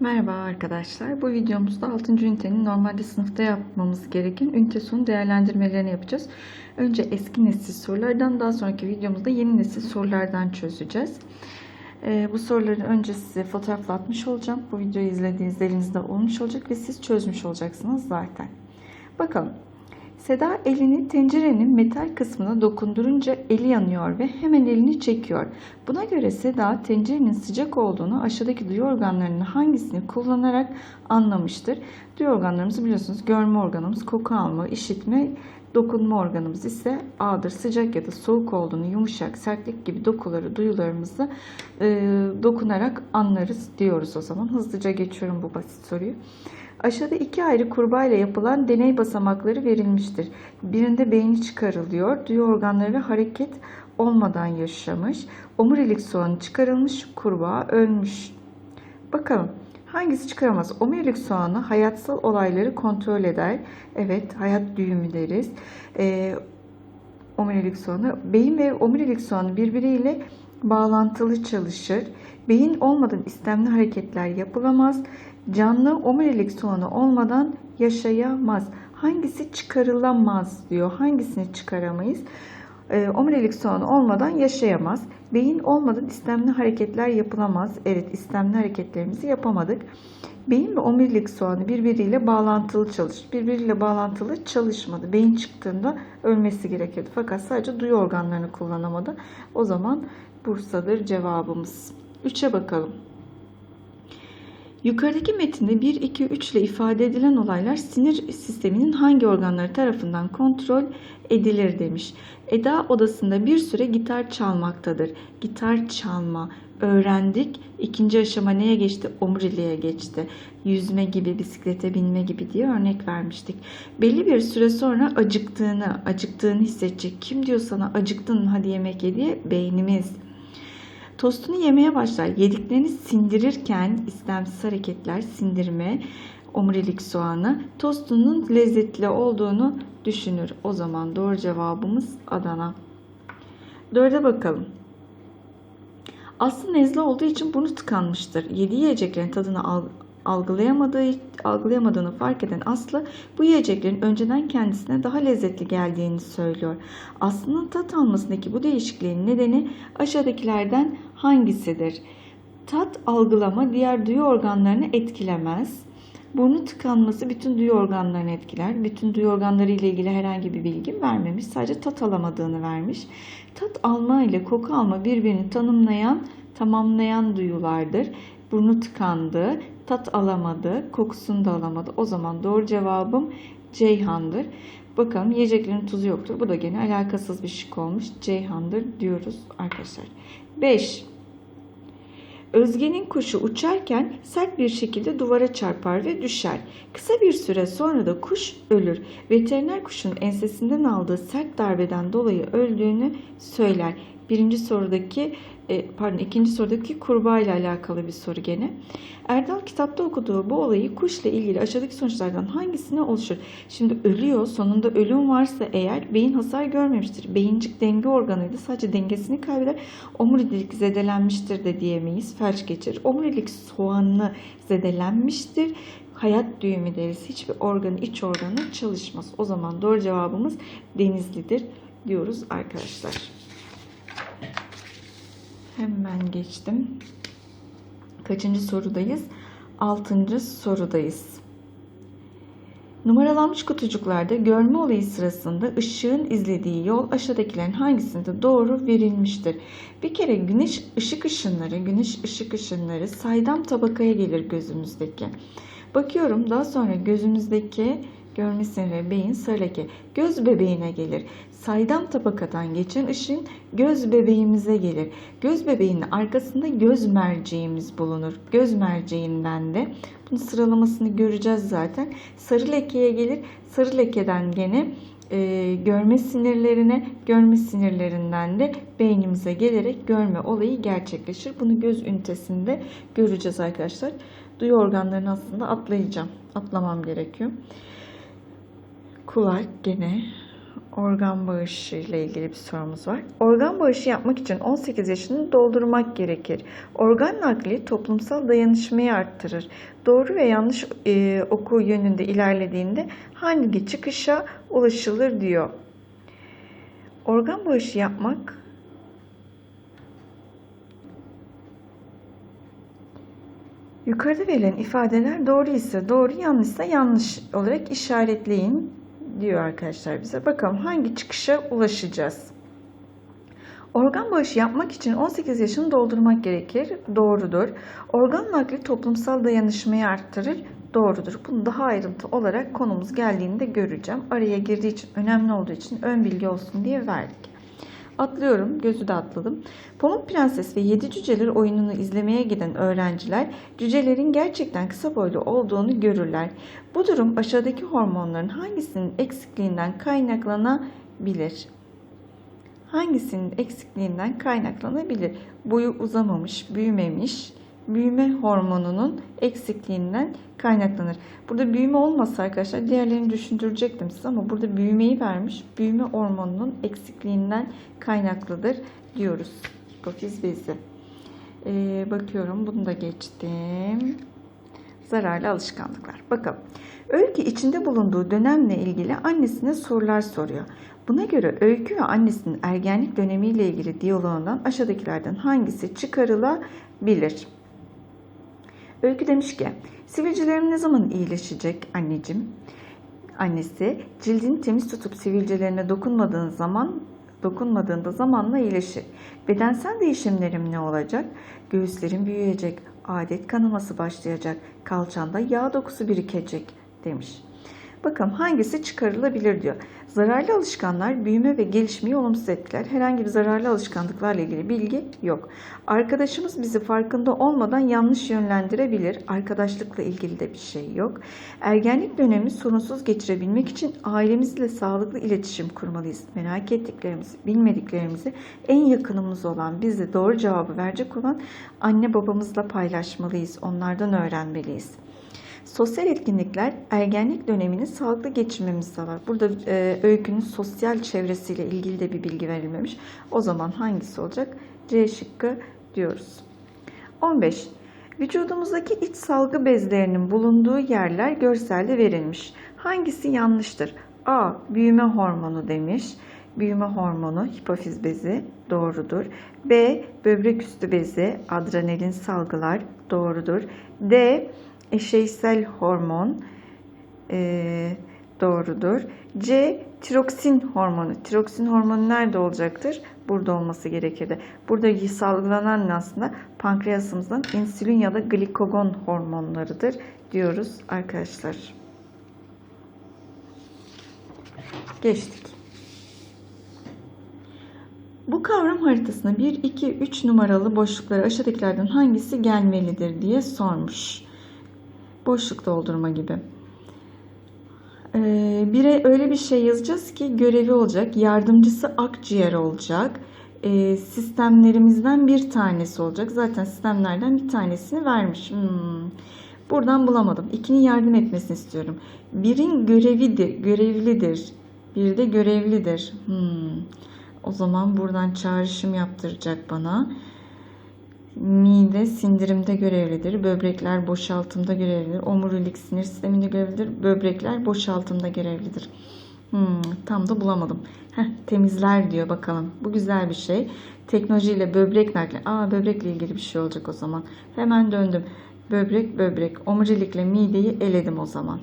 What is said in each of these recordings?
Merhaba arkadaşlar. Bu videomuzda 6. ünitenin normalde sınıfta yapmamız gereken ünite sonu değerlendirmelerini yapacağız. Önce eski nesil sorulardan daha sonraki videomuzda yeni nesil sorulardan çözeceğiz. Ee, bu soruları önce size fotoğrafla atmış olacağım. Bu videoyu izlediğinizde elinizde olmuş olacak ve siz çözmüş olacaksınız zaten. Bakalım. Seda elini tencerenin metal kısmına dokundurunca eli yanıyor ve hemen elini çekiyor. Buna göre Seda tencerenin sıcak olduğunu aşağıdaki duyu organlarının hangisini kullanarak anlamıştır. Duyu organlarımızı biliyorsunuz görme organımız, koku alma, işitme, dokunma organımız ise A'dır. Sıcak ya da soğuk olduğunu, yumuşak, sertlik gibi dokuları, duyularımızı e, dokunarak anlarız diyoruz o zaman. Hızlıca geçiyorum bu basit soruyu. Aşağıda iki ayrı kurbağa ile yapılan deney basamakları verilmiştir. Birinde beyni çıkarılıyor, duyu organları hareket olmadan yaşamış. Omurilik soğanı çıkarılmış, kurbağa ölmüş. Bakalım hangisi çıkaramaz? Omurilik soğanı hayatsal olayları kontrol eder. Evet, hayat düğümü deriz. Ee, omurilik soğanı. Beyin ve omurilik soğanı birbiriyle bağlantılı çalışır. Beyin olmadan istemli hareketler yapılamaz. Canlı omurilik soğanı olmadan yaşayamaz. Hangisi çıkarılamaz diyor. Hangisini çıkaramayız? E, omurilik soğanı olmadan yaşayamaz. Beyin olmadan istemli hareketler yapılamaz. Evet istemli hareketlerimizi yapamadık. Beyin ve omurilik soğanı birbiriyle bağlantılı çalışır. Birbiriyle bağlantılı çalışmadı. Beyin çıktığında ölmesi gerekirdi. Fakat sadece duyu organlarını kullanamadı. O zaman Bursa'dır cevabımız. 3'e bakalım. Yukarıdaki metinde 1, 2, 3 ile ifade edilen olaylar sinir sisteminin hangi organları tarafından kontrol edilir demiş. Eda odasında bir süre gitar çalmaktadır. Gitar çalma öğrendik. İkinci aşama neye geçti? Omuriliğe geçti. Yüzme gibi, bisiklete binme gibi diye örnek vermiştik. Belli bir süre sonra acıktığını, acıktığını hissedecek. Kim diyor sana acıktın hadi yemek ye diye? Beynimiz. Tostunu yemeye başlar. Yediklerini sindirirken istemsiz hareketler, sindirme, omurilik soğanı tostunun lezzetli olduğunu düşünür. O zaman doğru cevabımız Adana. Dörde bakalım. Aslı nezle olduğu için burnu tıkanmıştır. Yediği yiyeceklerin tadını algılayamadığı, algılayamadığını fark eden Aslı bu yiyeceklerin önceden kendisine daha lezzetli geldiğini söylüyor. Aslı'nın tat almasındaki bu değişikliğin nedeni aşağıdakilerden hangisidir? Tat algılama diğer duyu organlarını etkilemez. Burnu tıkanması bütün duyu organlarını etkiler. Bütün duyu organları ile ilgili herhangi bir bilgi vermemiş. Sadece tat alamadığını vermiş. Tat alma ile koku alma birbirini tanımlayan, tamamlayan duyulardır. Burnu tıkandı, tat alamadı, kokusunu da alamadı. O zaman doğru cevabım Ceyhan'dır. Bakalım yiyeceklerin tuzu yoktur. Bu da gene alakasız bir şık olmuş. Ceyhan'dır diyoruz arkadaşlar. 5. Özge'nin kuşu uçarken sert bir şekilde duvara çarpar ve düşer. Kısa bir süre sonra da kuş ölür. Veteriner kuşun ensesinden aldığı sert darbeden dolayı öldüğünü söyler. Birinci sorudaki e, pardon ikinci sorudaki kurbağa ile alakalı bir soru gene. Erdal kitapta okuduğu bu olayı kuşla ilgili aşağıdaki sonuçlardan hangisine oluşur? Şimdi ölüyor. Sonunda ölüm varsa eğer beyin hasar görmemiştir. Beyincik denge organıydı. Sadece dengesini kaybeder. Omurilik zedelenmiştir de diyemeyiz. Felç geçirir. Omurilik soğanlı zedelenmiştir. Hayat düğümü deriz. Hiçbir organı, iç organı çalışmaz. O zaman doğru cevabımız denizlidir diyoruz arkadaşlar. Hemen geçtim. Kaçıncı sorudayız? Altıncı sorudayız. Numaralanmış kutucuklarda görme olayı sırasında ışığın izlediği yol aşağıdakilerin hangisinde doğru verilmiştir? Bir kere güneş ışık ışınları, güneş ışık ışınları saydam tabakaya gelir gözümüzdeki. Bakıyorum daha sonra gözümüzdeki görme siniri beyin sarı leke göz bebeğine gelir. Saydam tabakadan geçen ışın göz bebeğimize gelir. Göz bebeğinin arkasında göz merceğimiz bulunur. Göz merceğinden de bunun sıralamasını göreceğiz zaten. Sarı lekeye gelir. Sarı lekeden gene e, görme sinirlerine, görme sinirlerinden de beynimize gelerek görme olayı gerçekleşir. Bunu göz ünitesinde göreceğiz arkadaşlar. Duyu organlarını aslında atlayacağım. Atlamam gerekiyor. Kulak gene Organ bağışı ile ilgili bir sorumuz var. Organ bağışı yapmak için 18 yaşını doldurmak gerekir. Organ nakli toplumsal dayanışmayı arttırır. Doğru ve yanlış e, oku yönünde ilerlediğinde hangi çıkışa ulaşılır diyor. Organ bağışı yapmak Yukarıda verilen ifadeler doğru ise doğru, yanlışsa yanlış olarak işaretleyin diyor arkadaşlar bize. Bakalım hangi çıkışa ulaşacağız? Organ bağışı yapmak için 18 yaşını doldurmak gerekir. Doğrudur. Organ nakli toplumsal dayanışmayı arttırır. Doğrudur. Bunu daha ayrıntı olarak konumuz geldiğinde göreceğim. Araya girdiği için önemli olduğu için ön bilgi olsun diye verdik. Atlıyorum, gözü de atladım. Pamuk Prenses ve Yedi Cüceler oyununu izlemeye giden öğrenciler cücelerin gerçekten kısa boylu olduğunu görürler. Bu durum aşağıdaki hormonların hangisinin eksikliğinden kaynaklanabilir? Hangisinin eksikliğinden kaynaklanabilir? Boyu uzamamış, büyümemiş, büyüme hormonunun eksikliğinden kaynaklanır. Burada büyüme olmasa arkadaşlar diğerlerini düşündürecektim size ama burada büyümeyi vermiş. Büyüme hormonunun eksikliğinden kaynaklıdır diyoruz. Hipofiz bezi. Ee, bakıyorum bunu da geçtim. Zararlı alışkanlıklar. Bakalım. Öykü içinde bulunduğu dönemle ilgili annesine sorular soruyor. Buna göre Öykü ve annesinin ergenlik dönemiyle ilgili diyaloğundan aşağıdakilerden hangisi çıkarılabilir? Öykü demiş ki, sivilcelerim ne zaman iyileşecek anneciğim? Annesi, cildini temiz tutup sivilcelerine dokunmadığın zaman dokunmadığında zamanla iyileşir. Bedensel değişimlerim ne olacak? Göğüslerim büyüyecek, adet kanaması başlayacak, kalçanda yağ dokusu birikecek demiş. Bakalım hangisi çıkarılabilir diyor. Zararlı alışkanlar büyüme ve gelişmeyi olumsuz etkiler. Herhangi bir zararlı alışkanlıklarla ilgili bilgi yok. Arkadaşımız bizi farkında olmadan yanlış yönlendirebilir. Arkadaşlıkla ilgili de bir şey yok. Ergenlik dönemini sorunsuz geçirebilmek için ailemizle sağlıklı iletişim kurmalıyız. Merak ettiklerimizi, bilmediklerimizi en yakınımız olan, bize doğru cevabı verecek olan anne babamızla paylaşmalıyız. Onlardan öğrenmeliyiz. Sosyal etkinlikler ergenlik dönemini sağlıklı geçirmemizi sağlar. Burada e, öykünün sosyal çevresiyle ilgili de bir bilgi verilmemiş. O zaman hangisi olacak? C şıkkı diyoruz. 15. Vücudumuzdaki iç salgı bezlerinin bulunduğu yerler görselde verilmiş. Hangisi yanlıştır? A. Büyüme hormonu demiş. Büyüme hormonu hipofiz bezi doğrudur. B. Böbrek üstü bezi adrenalin salgılar doğrudur. D eşeysel hormon e, doğrudur. C tiroksin hormonu. Tiroksin hormonu nerede olacaktır? Burada olması gerekirdi. Burada salgılanan aslında pankreasımızdan insülin ya da glikogon hormonlarıdır diyoruz arkadaşlar. Geçtik. Bu kavram haritasına 1, 2, 3 numaralı boşlukları aşağıdakilerden hangisi gelmelidir diye sormuş boşluk doldurma gibi. Ee, bire öyle bir şey yazacağız ki görevi olacak, yardımcısı akciğer olacak, ee, sistemlerimizden bir tanesi olacak. Zaten sistemlerden bir tanesini vermiş. Hmm. Buradan bulamadım. İkinin yardım etmesini istiyorum. Birin görevidir, görevlidir. Bir de görevlidir. Hmm. O zaman buradan çağrışım yaptıracak bana. Mide sindirimde görevlidir. Böbrekler boşaltımda görevlidir. Omurilik sinir sisteminde görevlidir. Böbrekler boşaltımda görevlidir. Hmm, tam da bulamadım. Heh, temizler diyor bakalım. Bu güzel bir şey. Teknolojiyle böbrek nakli. Aa böbrekle ilgili bir şey olacak o zaman. Hemen döndüm. Böbrek böbrek. Omurilikle mideyi eledim o zaman.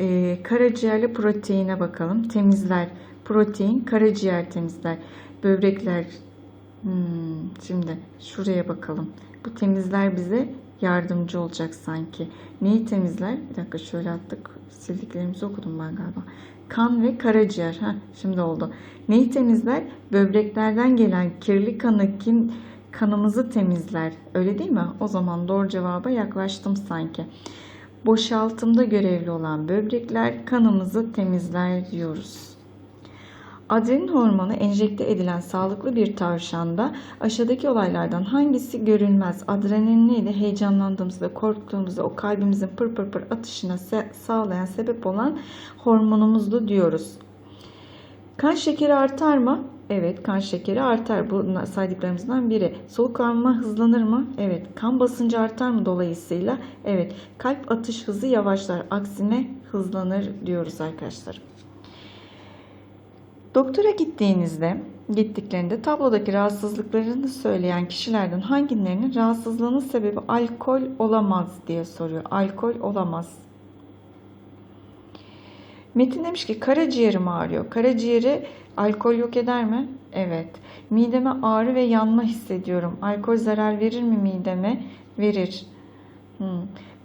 Ee, karaciğerli proteine bakalım. Temizler. Protein karaciğer temizler. Böbrekler Hmm, şimdi şuraya bakalım. Bu temizler bize yardımcı olacak sanki. Neyi temizler? Bir dakika şöyle attık. Sildiklerimizi okudum ben galiba. Kan ve karaciğer. Heh, şimdi oldu. Neyi temizler? Böbreklerden gelen kirli kanı kim kanımızı temizler. Öyle değil mi? O zaman doğru cevaba yaklaştım sanki. Boşaltımda görevli olan böbrekler kanımızı temizler diyoruz. Adrenalin hormonu enjekte edilen sağlıklı bir tavşanda aşağıdaki olaylardan hangisi görülmez? Adrenalin neydi? Heyecanlandığımızda, korktuğumuzda o kalbimizin pır pır pır atışına se- sağlayan sebep olan hormonumuzdu diyoruz. Kan şekeri artar mı? Evet, kan şekeri artar. Bu saydıklarımızdan biri. Soluklanma hızlanır mı? Evet. Kan basıncı artar mı dolayısıyla? Evet. Kalp atış hızı yavaşlar. Aksine hızlanır diyoruz arkadaşlar. Doktora gittiğinizde, gittiklerinde tablodaki rahatsızlıklarını söyleyen kişilerden hangilerinin rahatsızlığının sebebi alkol olamaz diye soruyor. Alkol olamaz. Metin demiş ki karaciğerim ağrıyor. Karaciğeri alkol yok eder mi? Evet. Mideme ağrı ve yanma hissediyorum. Alkol zarar verir mi mideme? Verir. Hmm.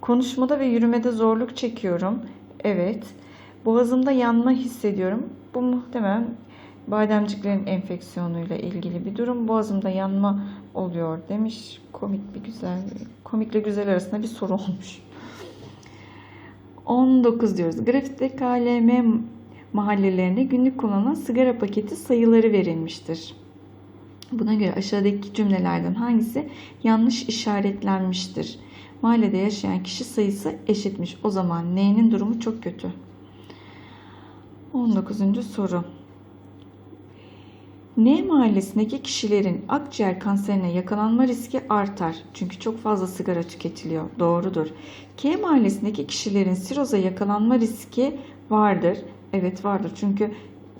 Konuşmada ve yürümede zorluk çekiyorum. Evet. Boğazımda yanma hissediyorum. Bu muhtemelen bademciklerin enfeksiyonuyla ilgili bir durum. Boğazımda yanma oluyor demiş. Komik bir güzel, komikle güzel arasında bir soru olmuş. 19 diyoruz. Grafikte KLM mahallelerinde günlük kullanılan sigara paketi sayıları verilmiştir. Buna göre aşağıdaki cümlelerden hangisi yanlış işaretlenmiştir? Mahallede yaşayan kişi sayısı eşitmiş. O zaman N'nin durumu çok kötü. 19. soru. N mahallesindeki kişilerin akciğer kanserine yakalanma riski artar. Çünkü çok fazla sigara tüketiliyor. Doğrudur. K mahallesindeki kişilerin siroza yakalanma riski vardır. Evet vardır. Çünkü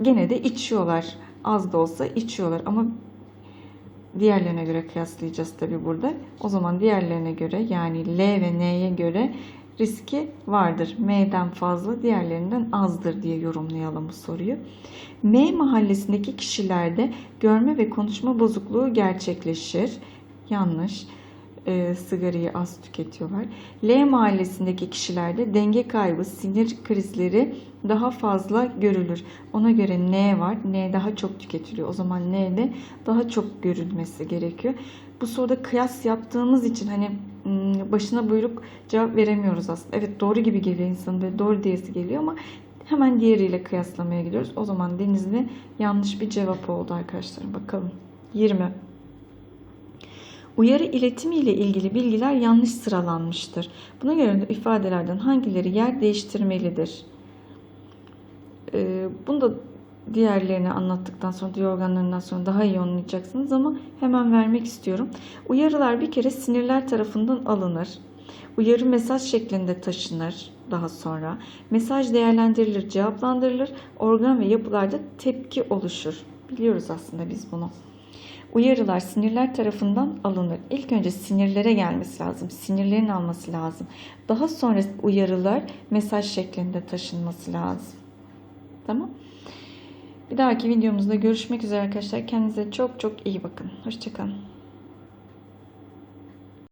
gene de içiyorlar. Az da olsa içiyorlar ama diğerlerine göre kıyaslayacağız tabi burada. O zaman diğerlerine göre yani L ve N'ye göre riski vardır. M'den fazla diğerlerinden azdır diye yorumlayalım bu soruyu. M mahallesindeki kişilerde görme ve konuşma bozukluğu gerçekleşir. Yanlış. E, sigarayı az tüketiyorlar. L mahallesindeki kişilerde denge kaybı, sinir krizleri daha fazla görülür. Ona göre N var. N daha çok tüketiliyor. O zaman N'de daha çok görülmesi gerekiyor. Bu soruda kıyas yaptığımız için hani başına buyruk cevap veremiyoruz aslında. Evet doğru gibi geliyor insanın ve doğru diyesi geliyor ama hemen diğeriyle kıyaslamaya gidiyoruz. O zaman Denizli yanlış bir cevap oldu arkadaşlar. Bakalım. 20. Uyarı iletimi ile ilgili bilgiler yanlış sıralanmıştır. Buna göre ifadelerden hangileri yer değiştirmelidir? Ee, bunu da diğerlerini anlattıktan sonra, diğer sonra daha iyi anlayacaksınız ama hemen vermek istiyorum. Uyarılar bir kere sinirler tarafından alınır. Uyarı mesaj şeklinde taşınır daha sonra. Mesaj değerlendirilir, cevaplandırılır. Organ ve yapılarda tepki oluşur. Biliyoruz aslında biz bunu. Uyarılar sinirler tarafından alınır. İlk önce sinirlere gelmesi lazım. Sinirlerin alması lazım. Daha sonra uyarılar mesaj şeklinde taşınması lazım. Tamam. Bir dahaki videomuzda görüşmek üzere arkadaşlar. Kendinize çok çok iyi bakın. Hoşçakalın.